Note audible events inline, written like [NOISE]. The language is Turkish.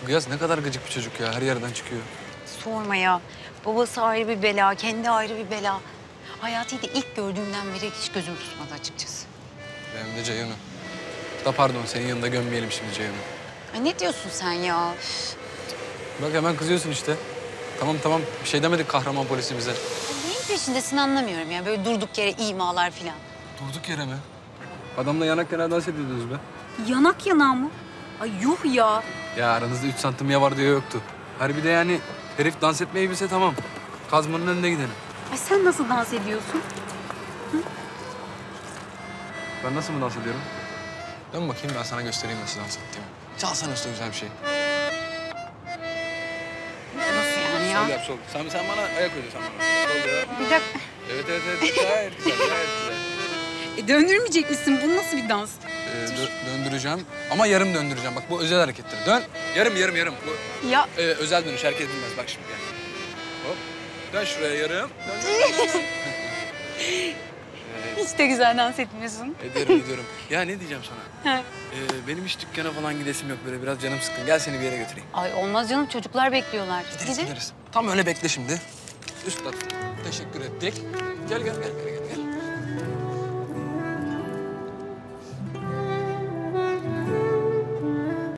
Şu Gıyas ne kadar gıcık bir çocuk ya. Her yerden çıkıyor. Sorma ya. Babası ayrı bir bela, kendi ayrı bir bela. Hayatıyı da ilk gördüğümden beri hiç gözüm tutmadı açıkçası. Benim de Ceyhun'u. Da pardon senin yanında gömmeyelim şimdi Ceyhun'u. Ay ne diyorsun sen ya? Üf. Bak hemen kızıyorsun işte. Tamam tamam bir şey demedik kahraman polisimize. Ay Neyin peşindesin anlamıyorum ya. Böyle durduk yere imalar falan. Durduk yere mi? Adamla yanak yana dans ediyordunuz be. Yanak yanağı mı? Ay yuh ya. Ya aranızda üç santim ya var diye yoktu. Her bir de yani herif dans etmeyi bilse tamam. Kazmanın önünde gidelim. Ay sen nasıl dans ediyorsun? Ben nasıl mı dans ediyorum? Dön bakayım ben sana göstereyim nasıl dans ettiğimi. Çalsana üstüne güzel bir şey. Nasıl yani Sol ya? yap sol. Sen, sen bana ayak uydur sen bana. Sol. Bir dakika. Evet evet evet. Gayet güzel gayet güzel. E, döndürmeyecek misin? Bu nasıl bir dans? Ee, dö- döndüreceğim ama yarım döndüreceğim. Bak bu özel harekettir. Dön. Yarım yarım yarım. Bu Ya e, özel dönüş. Herkes bilmez. Bak şimdi gel. Hop. Dön şuraya yarım. Dön, [LAUGHS] hiç de güzel dans etmiyorsun. Ediyorum ediyorum. Ya ne diyeceğim sana? Ha. Ee, benim hiç dükkana falan gidesim yok. Böyle biraz canım sıkkın. Gel seni bir yere götüreyim. Ay olmaz canım çocuklar bekliyorlar. Gideriz. Tam öyle bekle şimdi. Üstad teşekkür ettik. Gel gel gel gel gel. gel.